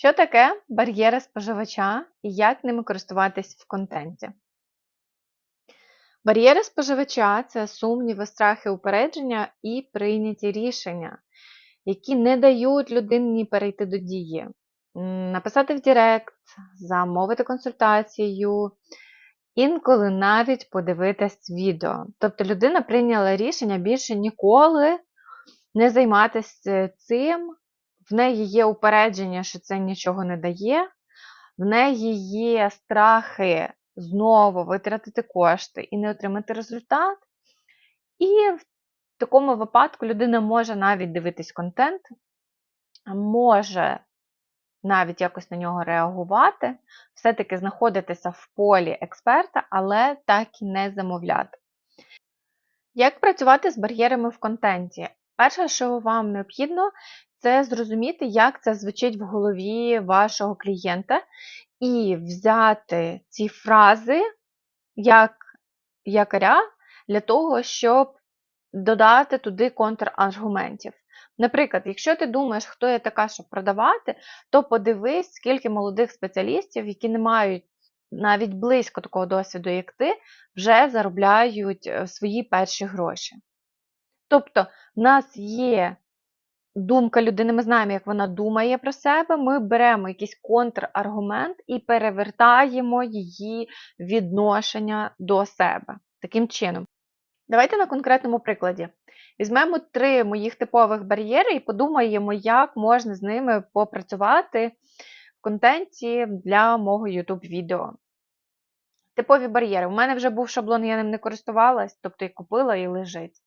Що таке бар'єри споживача і як ними користуватись в контенті? Бар'єри споживача це сумніви, страхи, упередження і прийняті рішення, які не дають людині перейти до дії. Написати в Директ, замовити консультацію, інколи навіть подивитись відео. Тобто людина прийняла рішення більше ніколи не займатися цим. В неї є упередження, що це нічого не дає, в неї є страхи знову витратити кошти і не отримати результат. І в такому випадку людина може навіть дивитись контент, може навіть якось на нього реагувати, все-таки знаходитися в полі експерта, але так і не замовляти. Як працювати з бар'єрами в контенті? Перше, що вам необхідно, це зрозуміти, як це звучить в голові вашого клієнта, і взяти ці фрази як якоря для того, щоб додати туди контраргументів. Наприклад, якщо ти думаєш, хто я така, щоб продавати, то подивись, скільки молодих спеціалістів, які не мають навіть близько такого досвіду, як ти, вже заробляють е, свої перші гроші. Тобто, в нас є думка людини, ми знаємо, як вона думає про себе, ми беремо якийсь контраргумент і перевертаємо її відношення до себе. Таким чином. Давайте на конкретному прикладі. Візьмемо три моїх типових бар'єри і подумаємо, як можна з ними попрацювати в контенті для мого YouTube відео. Типові бар'єри. У мене вже був шаблон, я ним не користувалась, тобто і купила і лежить.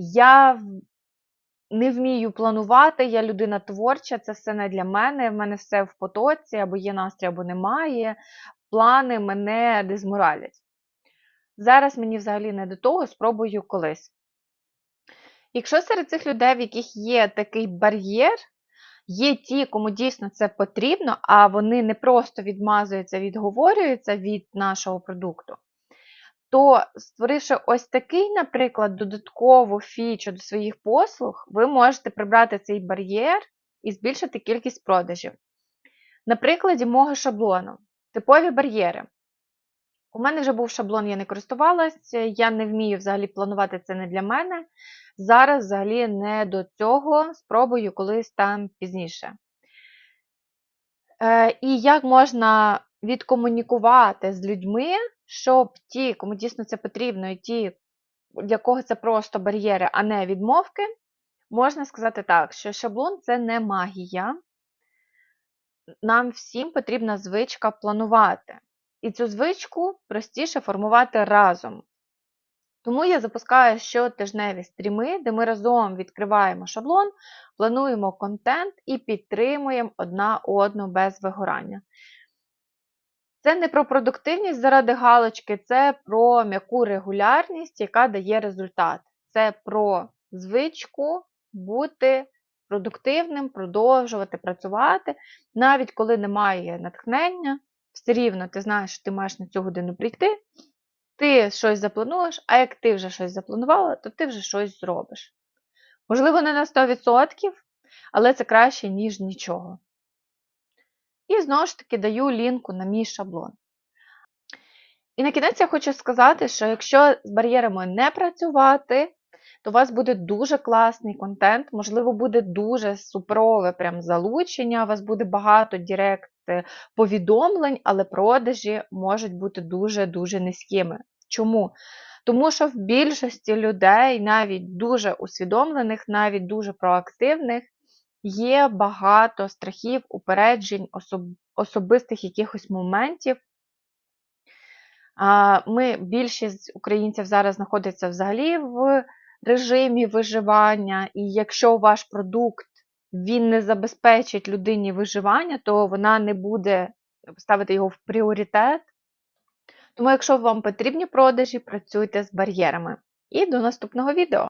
Я не вмію планувати, я людина творча, це все не для мене. В мене все в потоці, або є настрій, або немає. Плани мене дезморалять. Зараз мені взагалі не до того, спробую колись. Якщо серед цих людей, в яких є такий бар'єр, є ті, кому дійсно це потрібно, а вони не просто відмазуються, відговорюються від нашого продукту, то створивши ось такий, наприклад, додаткову фічу до своїх послуг, ви можете прибрати цей бар'єр і збільшити кількість продажів. На прикладі мого шаблону. Типові бар'єри. У мене вже був шаблон, я не користувалася, я не вмію взагалі планувати це не для мене. Зараз взагалі не до цього, спробую колись там пізніше. Е, І як можна відкомунікувати з людьми, щоб ті, кому дійсно це потрібно, і ті, для кого це просто бар'єри, а не відмовки, можна сказати так, що шаблон це не магія. Нам всім потрібна звичка планувати. І цю звичку простіше формувати разом. Тому я запускаю щотижневі стріми, де ми разом відкриваємо шаблон, плануємо контент і підтримуємо одна одну без вигорання. Це не про продуктивність заради галочки, це про м'яку регулярність, яка дає результат. Це про звичку бути продуктивним, продовжувати працювати, навіть коли немає натхнення, все рівно ти знаєш, що ти маєш на цю годину прийти, ти щось заплануєш, а як ти вже щось запланувала, то ти вже щось зробиш. Можливо, не на 100%, але це краще, ніж нічого. І знову ж таки даю лінку на мій шаблон. І на кінець я хочу сказати, що якщо з бар'єрами не працювати, то у вас буде дуже класний контент, можливо, буде дуже супрове прям залучення, у вас буде багато директ повідомлень, але продажі можуть бути дуже-дуже низькими. Чому? Тому що в більшості людей, навіть дуже усвідомлених, навіть дуже проактивних, є багато страхів, упереджень, особ... особистих якихось моментів. Ми, Більшість українців зараз знаходиться взагалі в режимі виживання, і якщо ваш продукт він не забезпечить людині виживання, то вона не буде ставити його в пріоритет. Тому, якщо вам потрібні продажі, працюйте з бар'єрами. І до наступного відео!